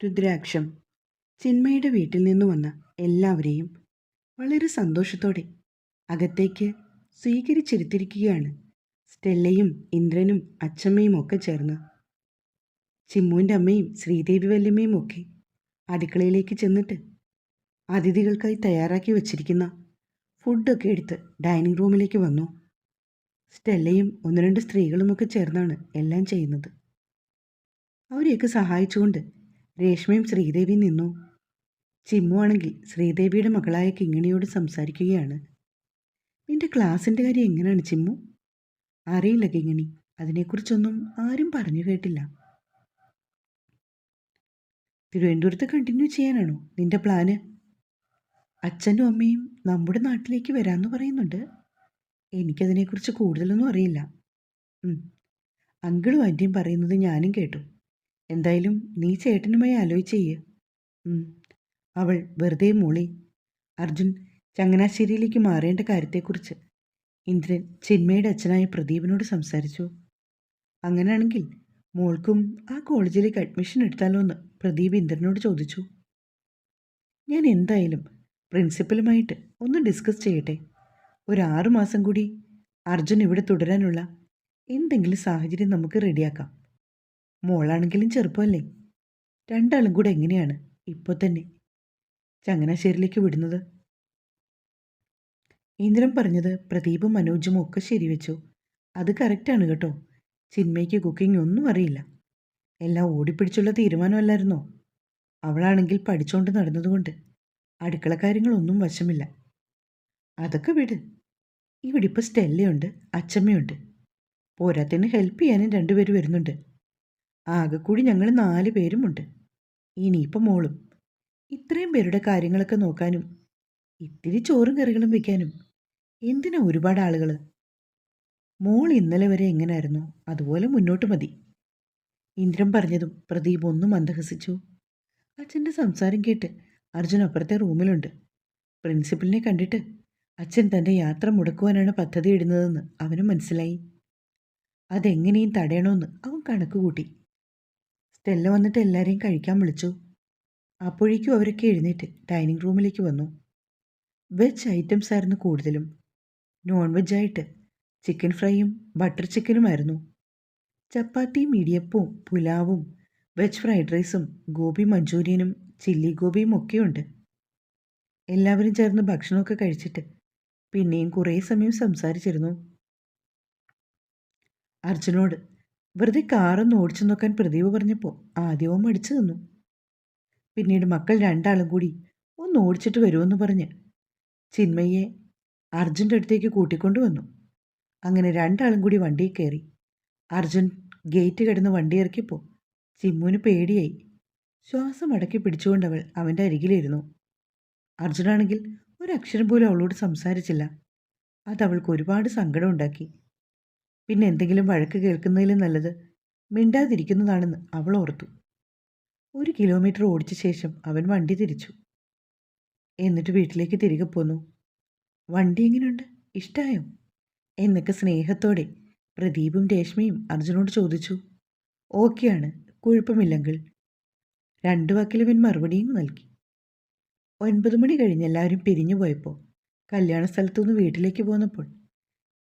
രുദ്രാക്ഷം ചിന്മയുടെ വീട്ടിൽ നിന്നു വന്ന എല്ലാവരെയും വളരെ സന്തോഷത്തോടെ അകത്തേക്ക് സ്വീകരിച്ചിരുത്തിരിക്കുകയാണ് സ്റ്റെല്ലയും ഇന്ദ്രനും അച്ചമ്മയും ഒക്കെ ചേർന്ന്. ചിമ്മുവിന്റെ അമ്മയും ശ്രീദേവി വല്യമ്മയും ഒക്കെ അടുക്കളയിലേക്ക് ചെന്നിട്ട് അതിഥികൾക്കായി തയ്യാറാക്കി വച്ചിരിക്കുന്ന ഫുഡൊക്കെ എടുത്ത് ഡൈനിങ് റൂമിലേക്ക് വന്നു. സ്റ്റെല്ലയും ഒന്ന് രണ്ട് സ്ത്രീകളുമൊക്കെ ചേർന്നാണ് എല്ലാം ചെയ്യുന്നത്. അവരെയൊക്കെ സഹായിച്ചുകൊണ്ട് രേഷ്മയും ശ്രീദേവിയും നിന്നു. ചിമ്മു ആണെങ്കിൽ ശ്രീദേവിയുടെ മകളായ കിങ്ങിണിയോട് സംസാരിക്കുകയാണ്. നിന്റെ ക്ലാസിന്റെ കാര്യം എങ്ങനെയാണ് ചിമ്മു? അറിയില്ല കിങ്ങിണി. അതിനെക്കുറിച്ചൊന്നും ആരും പറഞ്ഞു കേട്ടില്ല. തിരുവനന്തപുരത്ത് കണ്ടിന്യൂ ചെയ്യാനാണോ നിന്റെ പ്ലാന് അച്ഛനും അമ്മയും നമ്മുടെ നാട്ടിലേക്ക് വരാമെന്ന് പറയുന്നുണ്ട്. എനിക്കതിനെക്കുറിച്ച് കൂടുതലൊന്നും അറിയില്ല. അങ്കിളും ആന്റിയും പറയുന്നത് ഞാനും കേട്ടു. എന്തായാലും നീ ചേട്ടനുമായി ആലോചിച്ച് ചെയ്യ്. ഉം. അവൾ വെറുതെ മൂളി. അർജുൻ ചങ്ങനാശ്ശേരിയിലേക്ക് മാറേണ്ട കാര്യത്തെക്കുറിച്ച്. ഇന്ദ്രൻ ചിന്മയുടെ അച്ഛനായ പ്രദീപിനോട് സംസാരിച്ചു. അങ്ങനെയാണെങ്കിൽ മോൾക്കും ആ കോളേജിലേക്ക് അഡ്മിഷൻ എടുത്താലോ എന്ന് പ്രദീപ് ഇന്ദ്രനോട് ചോദിച്ചു. ഞാൻ എന്തായാലും പ്രിൻസിപ്പലുമായിട്ട് ഒന്ന് ഡിസ്കസ് ചെയ്യട്ടെ. ഒരു ആറു കൂടി അർജുൻ ഇവിടെ തുടരാനുള്ള എന്തെങ്കിലും സാഹചര്യം നമുക്ക് റെഡിയാക്കാം. മോളാണെങ്കിലും ചെറുപ്പമല്ലേ? രണ്ടാളും കൂടെ എങ്ങനെയാണ് ഇപ്പോൾ തന്നെ? ചങ്ങനാശ്ശേരിയിലേക്ക് വിടുന്നത്? ഇന്ദ്രൻ പറഞ്ഞത് പ്രദീപും മനോജും ഒക്കെ ശരിവെച്ചു. അത് കറക്റ്റാണ് കേട്ടോ. ചിന്മയ്ക്ക് കുക്കിംഗ് ഒന്നും അറിയില്ല. എല്ലാം ഓടിപ്പിടിച്ചുള്ള തീരുമാനമല്ലായിരുന്നോ? അവളാണെങ്കിൽ പഠിച്ചുകൊണ്ട് നടന്നതുകൊണ്ട് അടുക്കള കാര്യങ്ങളൊന്നും വശമില്ല. അതൊക്കെ വിട്. ഇവിടെ ഇപ്പോൾ സ്റ്റെല്ലയുണ്ട് അച്ചമ്മയുണ്ട്. പോരാത്തിന് ഹെൽപ്പ് ചെയ്യാനും രണ്ടുപേരും വരുന്നുണ്ട്. ആകെ കൂടി ഞങ്ങൾ നാല് പേരുമുണ്ട്. ഇനിയിപ്പോൾ മോളും. ഇത്രയും പേരുടെ കാര്യങ്ങളൊക്കെ നോക്കാനും ഇത്തിരി ചോറും കറികളും വെക്കാനും എന്തിനാ ഒരുപാട് ആളുകൾ മോൾ ഇന്നലെ വരെ എങ്ങനെയായിരുന്നു അതുപോലെ മുന്നോട്ട് മതി. ഇന്ദ്രൻ പറഞ്ഞതും പ്രദീപ് ഒന്നും മന്ദഹസിച്ചു അച്ഛന്റെ സംസാരം കേട്ട് അർജുൻ അപ്പുറത്തെ റൂമിലുണ്ട്. പ്രിൻസിപ്പലിനെ കണ്ടിട്ട് അച്ഛൻ തന്റെ യാത്ര മുടക്കുവാനാണ് പദ്ധതി ഇടുന്നതെന്ന് അവന് മനസ്സിലായി. അതെങ്ങനെയും തടയണമെന്ന് അവൻ കണക്ക് കൂട്ടി. സ്റ്റെല്ല വന്നിട്ട് എല്ലാവരെയും കഴിക്കാൻ വിളിച്ചു. അപ്പോഴേക്കും അവരൊക്കെ എഴുന്നേറ്റ് ഡൈനിങ് റൂമിലേക്ക് വന്നു. വെജ് ഐറ്റംസ് ആയിരുന്നു കൂടുതലും. നോൺ വെജ് ആയിട്ട് ചിക്കൻ ഫ്രൈയും ബട്ടർ ചിക്കനുമായിരുന്നു. ചപ്പാത്തിയും ഇടിയപ്പവും പുലാവും വെജ് ഫ്രൈഡ് റൈസും ഗോപി മഞ്ചൂരിയനും ചില്ലി ഗോപിയും ഒക്കെയുണ്ട്. എല്ലാവരും ചേർന്ന് ഭക്ഷണമൊക്കെ കഴിച്ചിട്ട് പിന്നെയും കുറേ സമയം സംസാരിച്ചിരുന്നു. അർജുനോട് വെറുതെ കാറൊന്ന് ഓടിച്ചു നോക്കാൻ പ്രദീപ് പറഞ്ഞപ്പോൾ ആദ്യവും അടിച്ചു നിന്നു. പിന്നീട് മക്കൾ രണ്ടാളും കൂടി ഒന്ന് ഓടിച്ചിട്ട് വരുമെന്ന് പറഞ്ഞ് ചിന്മയെ അർജുന്റെ അടുത്തേക്ക് കൂട്ടിക്കൊണ്ടുവന്നു അങ്ങനെ രണ്ടാളും കൂടി വണ്ടിയിൽ കയറി. അർജുൻ ഗേറ്റ് കിടന്ന് വണ്ടി ഇറക്കിയപ്പോൾ ചിമ്മുവിന് പേടിയായി. ശ്വാസം അടക്കി പിടിച്ചുകൊണ്ട് അവൾ അവന്റെ അരികിലിരുന്നു. അർജുനാണെങ്കിൽ ഒരക്ഷരം പോലും അവളോട് സംസാരിച്ചില്ല. അത് അവൾക്ക് ഒരുപാട് സങ്കടം ഉണ്ടാക്കി. പിന്നെ എന്തെങ്കിലും വഴക്ക് കേൾക്കുന്നതിലും നല്ലത്. മിണ്ടാതിരിക്കുന്നതാണെന്ന് അവൾ ഓർത്തു. ഒരു കിലോമീറ്റർ ഓടിച്ച ശേഷം അവൻ വണ്ടി തിരിച്ചു. എന്നിട്ട് വീട്ടിലേക്ക് തിരികെ പോന്നു. വണ്ടി എങ്ങനെയുണ്ട് ഇഷ്ടായോ? എന്നൊക്കെ സ്നേഹത്തോടെ പ്രദീപും രേഷ്മയും അർജുനോട് ചോദിച്ചു. ഓക്കെയാണ് കുഴപ്പമില്ലെങ്കിൽ. രണ്ടു വാക്കിലവൻ മറുപടിയും നൽകി. ഒൻപത് മണി കഴിഞ്ഞ് എല്ലാവരും പിരിഞ്ഞു പോയപ്പോൾ കല്യാണ സ്ഥലത്തുനിന്ന് വീട്ടിലേക്ക് പോന്നപ്പോൾ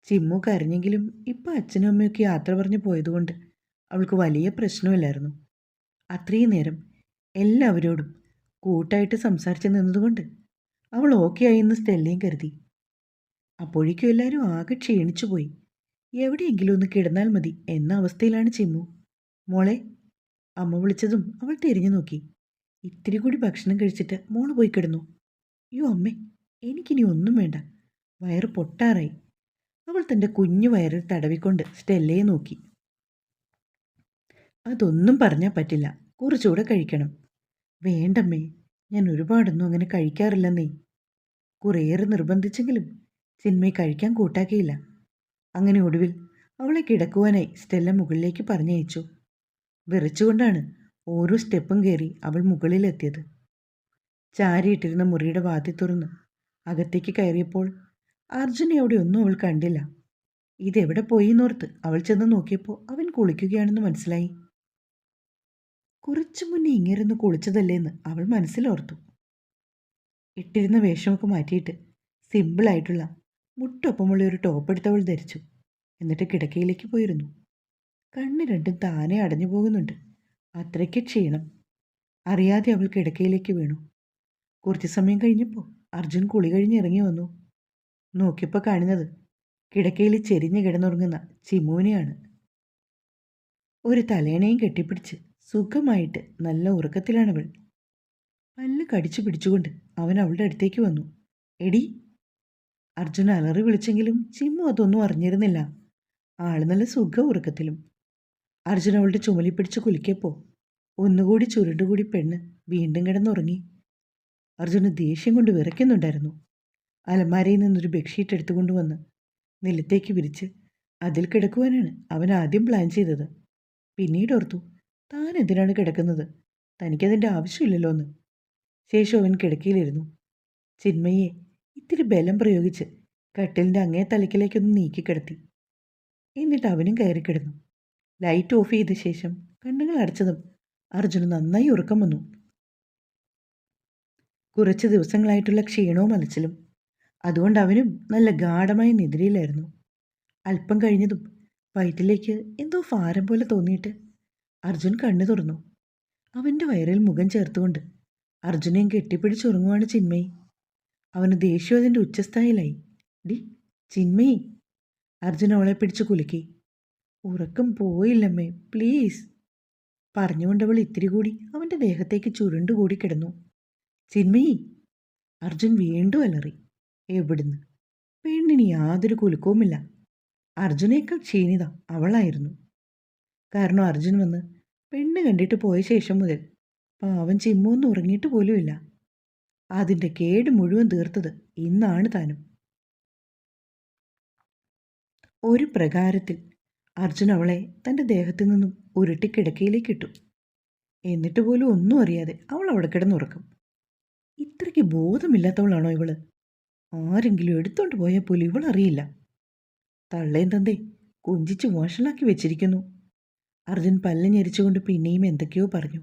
ചിമ്മു കരഞ്ഞെങ്കിലും ഇപ്പം അച്ഛനും അമ്മയൊക്കെ യാത്ര പറഞ്ഞു പോയതുകൊണ്ട് അവൾക്ക് വലിയ പ്രശ്നമില്ലായിരുന്നു. അത്രയും നേരം എല്ലാവരോടും കൂട്ടായിട്ട് സംസാരിച്ച് നിന്നതുകൊണ്ട് അവൾ ഓക്കെ ആയെന്ന് സ്റ്റെല്ലയും കരുതി. അപ്പോഴേക്കും എല്ലാവരും ആകെ ക്ഷീണിച്ചു പോയി എവിടെയെങ്കിലും ഒന്ന് കിടന്നാൽ മതി എന്ന അവസ്ഥയിലാണ് ചിമ്മു. മോളെ അമ്മ വിളിച്ചതും അവൾ തിരിഞ്ഞു നോക്കി. ഇത്തിരി കൂടി ഭക്ഷണം കഴിച്ചിട്ട് മോൾ പോയി കിടന്നു. അയ്യോ അമ്മേ എനിക്കിനി ഒന്നും വേണ്ട. വയറ് പൊട്ടാറായി. അവൾ തന്റെ കുഞ്ഞു വയറിൽ തടവിക്കൊണ്ട് സ്റ്റെല്ലയെ നോക്കി. അതൊന്നും പറഞ്ഞാൽ പറ്റില്ല. കുറച്ചുകൂടെ കഴിക്കണം. വേണ്ടമ്മേ ഞാൻ ഒരുപാടൊന്നും അങ്ങനെ കഴിക്കാറില്ലെന്നേ. കുറേയേറെ നിർബന്ധിച്ചെങ്കിലും ചിന്മയെ കഴിക്കാൻ കൂട്ടാക്കിയില്ല. അങ്ങനെ ഒടുവിൽ അവളെ കിടക്കുവാനായി സ്റ്റെല്ല മുകളിലേക്ക് പറഞ്ഞയച്ചു. വിറച്ചുകൊണ്ടാണ് ഓരോ സ്റ്റെപ്പും കയറി അവൾ മുകളിലെത്തിയത്. ചാരിയിട്ടിരുന്ന മുറിയുടെ വാതി തുറന്ന് അകത്തേക്ക് കയറിയപ്പോൾ അർജുനെ അവിടെ ഒന്നും അവൾ കണ്ടില്ല. ഇതെവിടെ പോയി എന്നോർത്ത് അവൾ ചെന്ന് നോക്കിയപ്പോൾ അവൻ കുളിക്കുകയാണെന്ന് മനസ്സിലായി. കുറച്ചു മുന്നേ ഇങ്ങിരുന്ന് കുളിച്ചതല്ലേന്ന് അവൾ മനസ്സിലോർത്തു. ഇട്ടിരുന്ന വേഷമൊക്കെ മാറ്റിയിട്ട് സിമ്പിളായിട്ടുള്ള മുട്ടൊപ്പമുള്ള ഒരു ടോപ്പ് എടുത്തവൾ ധരിച്ചു. എന്നിട്ട് കിടക്കയിലേക്ക് പോയിരുന്നു. കണ്ണ് രണ്ടും താനെ അടഞ്ഞു പോകുന്നുണ്ട്. അത്രയ്ക്ക് ക്ഷീണം. അറിയാതെ അവൾ കിടക്കയിലേക്ക് വീണു. കുറച്ച് സമയം കഴിഞ്ഞപ്പോൾ അർജുൻ കുളി കഴിഞ്ഞ് ഇറങ്ങി വന്നു. നോക്കിയപ്പോൾ കാണുന്നത് കിടക്കയിൽ ചെരിഞ്ഞ് കിടന്നുറങ്ങുന്ന ചിമൂനെയാണ് ഒരു തലേണയും കെട്ടിപ്പിടിച്ച് സുഖമായിട്ട് നല്ല ഉറക്കത്തിലാണ് ഉറക്കത്തിലാണവൾ പല്ല് കടിച്ചു പിടിച്ചുകൊണ്ട് അവൻ അവളുടെ അടുത്തേക്ക് വന്നു. എടി അർജുൻ അലറി വിളിച്ചെങ്കിലും ചിമ്മു അതൊന്നും അറിഞ്ഞിരുന്നില്ല. ആൾ നല്ല സുഖ ഉറക്കത്തിലും അർജുൻ അവളുടെ ചുമലി പിടിച്ച് കുലിക്കപ്പോൾ ഒന്നുകൂടി ചുരുണ്ടുകൂടി പെണ്ണ് വീണ്ടും കിടന്നുറങ്ങി. അർജുന് ദേഷ്യം കൊണ്ട് വിറയ്ക്കുന്നുണ്ടായിരുന്നു. അലമാരയിൽ നിന്നൊരു ബെഡ്ഷീറ്റ് എടുത്തുകൊണ്ട് വന്ന് നിലത്തേക്ക് വിരിച്ച് അതിൽ കിടക്കുവാനാണ് അവൻ ആദ്യം പ്ലാൻ ചെയ്തത്. പിന്നീട് ഓർത്തു താൻ എന്തിനാണ് കിടക്കുന്നത്? തനിക്കതിന്റെ ആവശ്യമില്ലല്ലോ എന്ന് ശേഷം അവൻ കിടക്കയിലിരുന്നു. ചിന്മയെ ഇത്തിരി ബലം പ്രയോഗിച്ച് കട്ടിലിന്റെ അങ്ങേ തലക്കിലേക്കൊന്ന് നീക്കി കിടത്തി. എന്നിട്ട് അവനും കയറി കിടന്നു. ലൈറ്റ് ഓഫ് ചെയ്ത ശേഷം കണ്ണുകൾ അടച്ചതും അർജുന് നന്നായി ഉറക്കം വന്നു. കുറച്ച് ദിവസങ്ങളായിട്ടുള്ള ക്ഷീണവും അലച്ചിലും അതുകൊണ്ട് അവനും നല്ല ഗാഠമായ നിദ്രയിലായിരുന്നു. അല്പം കഴിഞ്ഞതും വയറ്റിലേക്ക് എന്തോ ഭാരം പോലെ തോന്നിയിട്ട് അർജുൻ കണ്ണു തുറന്നു. അവന്റെ വയറിൽ മുഖം ചേർത്തുകൊണ്ട് അർജുനെയും കെട്ടിപ്പിടിച്ചുറങ്ങുവാണ് ചിന്മയി. അവന് ദേഷ്യം അതിന്റെ ഉച്ചസ്ഥായിലായി. ഡി ചിന്മയി. അർജുൻ അവളെ പിടിച്ച് കുലുക്കി. ഉറക്കം പോയില്ലമ്മേ പ്ലീസ്. പറഞ്ഞുകൊണ്ടവൾ ഇത്തിരി കൂടി അവന്റെ ദേഹത്തേക്ക് ചുരുണ്ടുകൂടി കിടന്നു. ചിന്മയി. അർജുൻ വീണ്ടും അലറി. എവിടുന്ന്? പെണ്ണിന് യാതൊരു കുലുക്കവുമില്ല. അർജുനേക്കാൾ ക്ഷീണിത അവളായിരുന്നു. കാരണം അർജുൻ വന്ന് പെണ്ണ് കണ്ടിട്ട് പോയ ശേഷം മുതൽ പാവൻ ചിമ്മൊന്നും ഉറങ്ങിയിട്ട് പോലുമില്ല. അതിന്റെ കേട് മുഴുവൻ തീർത്തത് ഇന്നാണ് താനും. ഒരു പ്രകാരത്തിൽ അർജുൻ അവളെ തന്റെ ദേഹത്തു നിന്നും ഉരുട്ടി കിടക്കയിലേക്ക് ഇട്ടു. എന്നിട്ട് പോലും ഒന്നും അറിയാതെ അവൾ അവിടെ കിടന്നുറക്കും. ഇത്രയ്ക്ക് ബോധമില്ലാത്തവളാണോ ഇവൾ? ആരെങ്കിലും എടുത്തോണ്ട് പോയാൽ പോലും ഇവളറിയില്ല. തള്ളയും തന്തേ കുഞ്ചിച്ച് വഷളാക്കി വെച്ചിരിക്കുന്നു. അർജുൻ പല്ല് ഞെരിച്ചുകൊണ്ട് പിന്നെയും എന്തൊക്കെയോ പറഞ്ഞു.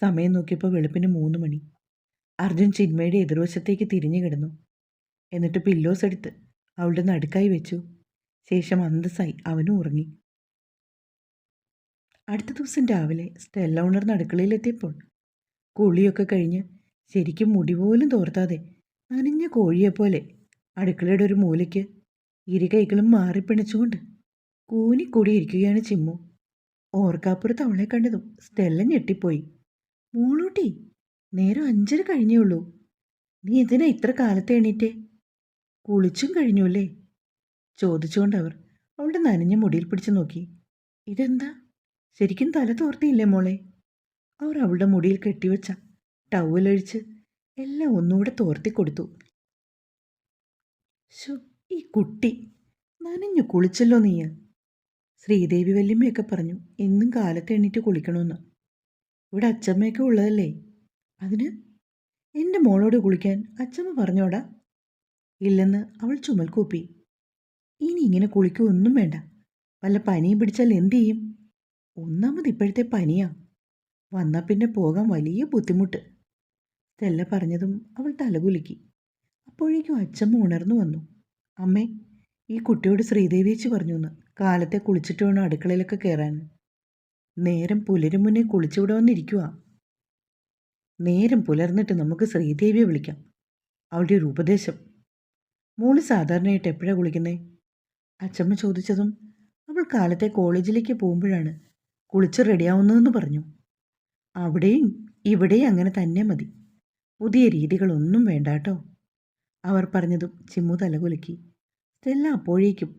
സമയം നോക്കിയപ്പോൾ വെളുപ്പിന് മൂന്ന് മണി. അർജുൻ ചിന്മയുടെ എതിർവശത്തേക്ക് തിരിഞ്ഞു കിടന്നു. എന്നിട്ട് പില്ലോസ് എടുത്ത് അവളുടെ നടുക്കായി വെച്ചു. ശേഷം അന്തസ്സായി അവനും ഉറങ്ങി. അടുത്ത ദിവസം രാവിലെ സ്റ്റെല്ല ഉണർന്ന് കുളിയൊക്കെ കഴിഞ്ഞ് ശരിക്കും മുടി പോലും തോർത്താതെ നനഞ്ഞ കോഴിയെപ്പോലെ അടുക്കളയുടെ ഒരു മൂലയ്ക്ക് ഇരു കൈകളും മാറിപ്പിണച്ചുകൊണ്ട് കൂനിക്കൂടിയിരിക്കുകയാണ് ചിമ്മു. ഓർക്കാപ്പുറത്ത് അവളെ കണ്ടതും സ്റ്റെല്ല ഞെട്ടിപ്പോയി. മൂളൂട്ടി നേരം അഞ്ചര കഴിഞ്ഞേ ഉള്ളൂ. നീ എന്തിനാ ഇത്ര കാലത്തെ എണീറ്റേ? കുളിച്ചും കഴിഞ്ഞു അല്ലേ? ചോദിച്ചുകൊണ്ട് അവർ അവളുടെ നനഞ്ഞ മുടിയിൽ പിടിച്ചു നോക്കി. ഇതെന്താ? ശരിക്കും തല തോർത്തിയില്ലേ മോളെ? അവർ അവളുടെ മുടിയിൽ കെട്ടിവെച്ച ടവലഴിച്ച് എല്ലാം ഒന്നുകൂടെ തോർത്തി കൊടുത്തു. ശു ഈ കുട്ടി നനഞ്ഞു കുളിച്ചല്ലോ നീ ശ്രീദേവി വല്യമ്മയൊക്കെ പറഞ്ഞു. എന്നും കാലത്ത് എണ്ണീറ്റ് കുളിക്കണമെന്ന് ഇവിടെ അച്ചമ്മയൊക്കെ ഉള്ളതല്ലേ? അതിന് എന്റെ മോളോട് കുളിക്കാൻ അച്ചമ്മ പറഞ്ഞോടാ ഇല്ലെന്ന് അവൾ ചുമൽ കൂപ്പി. ഇനി ഇങ്ങനെ കുളിക്കൊന്നും വേണ്ട. വല്ല പനിയും പിടിച്ചാൽ എന്ത് ചെയ്യും? ഒന്നാമത് ഇപ്പോഴത്തെ പനിയാ. വന്നാൽ പിന്നെ പോകാൻ വലിയ ബുദ്ധിമുട്ട്. സ്റ്റെല്ല പറഞ്ഞതും അവൾ തലകുലുക്കി അപ്പോഴേക്കും അച്ഛമ്മ ഉണർന്നു വന്നു. അമ്മേ ഈ കുട്ടിയോട് ശ്രീദേവിയേച്ചി പറഞ്ഞു എന്ന് കാലത്തെ കുളിച്ചിട്ട് വേണം അടുക്കളയിലൊക്കെ കയറാൻ നേരം പുലരും മുന്നേ കുളിച്ചിവിടെ വന്നിരിക്കുക നേരം പുലർന്നിട്ട് നമുക്ക് ശ്രീദേവിയെ വിളിക്കാം. അവളുടെ ഒരു ഉപദേശം. മോൾ സാധാരണയായിട്ട് എപ്പോഴാണ് കുളിക്കുന്നേ? അച്ഛമ്മ ചോദിച്ചതും അവൾ കാലത്തെ കോളേജിലേക്ക് പോകുമ്പോഴാണ് കുളിച്ച് റെഡിയാവുന്നതെന്ന് പറഞ്ഞു. അവിടെയും ഇവിടെയും അങ്ങനെ തന്നെ മതി. പുതിയ രീതികളൊന്നും വേണ്ട കേട്ടോ അവർ പറഞ്ഞതും ചിമ്മു തലകുലുക്കി. സ്റ്റെല്ല അപ്പോഴേക്കും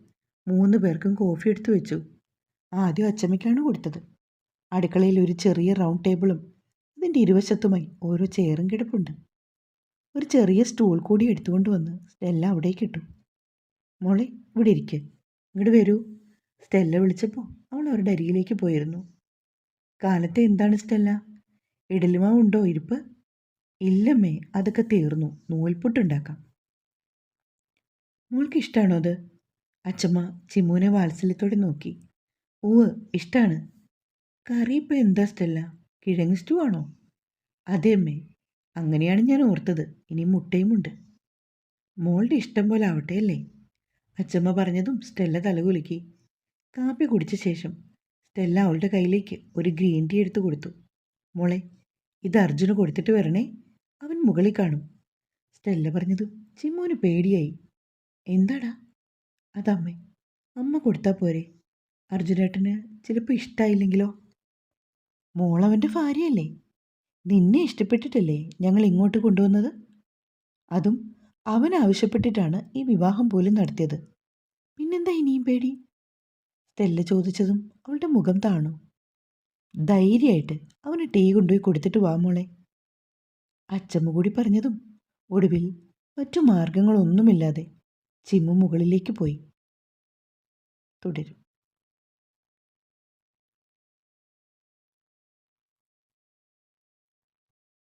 മൂന്ന് പേർക്കും കോഫി എടുത്തു വെച്ചു. ആദ്യം അച്ചമ്മയ്ക്കാണ് കൊടുത്തത്. അടുക്കളയിൽ ഒരു ചെറിയ റൗണ്ട് ടേബിളും അതിന്റെ ഇരുവശത്തുമായി ഓരോ ചെയറും കിടപ്പുണ്ട്. ഒരു ചെറിയ സ്റ്റൂൾ കൂടി എടുത്തുകൊണ്ട് വന്ന് സ്റ്റെല്ല അവിടേക്ക് ഇട്ടു. മോളെ ഇവിടെ ഇരിക്കുക ഇങ്ങോട്ട് വരൂ. സ്റ്റെല്ല വിളിച്ചപ്പോൾ അവൾ അവരുടെ അരികിലേക്ക് പോയിരുന്നു. കാലത്തെ എന്താണ് സ്റ്റെല്ല? ഇഡലുമാവുണ്ടോ ഇരിപ്പ്? ഇല്ലമ്മേ അതൊക്കെ തീർന്നു. നൂൽപുട്ടുണ്ടാക്കാം. മോൾക്ക് ഇഷ്ടമാണോ അത്? അച്ചമ്മ ചിമ്മുവിനെ വാത്സല്യത്തോടെ നോക്കി. ഓ ഇഷ്ടമാണ് കറി ഇപ്പോൾ എന്താ സ്റ്റെല്ല? കിഴങ്ങ് സ്റ്റൂ ആണോ അതെ അമ്മേ അങ്ങനെയാണ് ഞാൻ ഓർത്തത്. ഇനി മുട്ടയുമുണ്ട്. മോളുടെ ഇഷ്ടം പോലെ ആവട്ടെ അല്ലേ? അച്ചമ്മ പറഞ്ഞതും സ്റ്റെല്ല തലകുലുക്കി കാപ്പി കുടിച്ച ശേഷം സ്റ്റെല്ല അവളുടെ കയ്യിലേക്ക് ഒരു ഗ്രീൻ ടീ എടുത്തു കൊടുത്തു. മോളെ ഇത് അർജുന് കൊടുത്തിട്ട് വരണേ. അവൻ മുകളിൽ കാണും. സ്റ്റെല്ല പറഞ്ഞതും ചിമ്മോന് പേടിയായി. എന്താടാ? അതമ്മേ അമ്മ കൊടുത്താൽ പോരെ. അർജുനേട്ടന് ചിലപ്പോൾ ഇഷ്ടമായില്ലെങ്കിലോ മോളവന്റെ ഭാര്യയല്ലേ? നിന്നെ ഇഷ്ടപ്പെട്ടിട്ടല്ലേ ഞങ്ങൾ ഇങ്ങോട്ട് കൊണ്ടുവന്നത്? അതും അവൻ ആവശ്യപ്പെട്ടിട്ടാണ് ഈ വിവാഹം പോലും നടത്തിയത്. പിന്നെന്താ ഇനിയും പേടി? സ്റ്റെല്ല ചോദിച്ചതും അവളുടെ മുഖം താണു. ധൈര്യമായിട്ട് അവന് ടീ കൊണ്ടുപോയി കൊടുത്തിട്ട് വാ മോളെ. അച്ചമ്മ കൂടി പറഞ്ഞതും ഒടുവിൽ മറ്റു മാർഗങ്ങളൊന്നുമില്ലാതെ ചിമ്മു മുകളിലേക്ക് പോയി. തുടരും.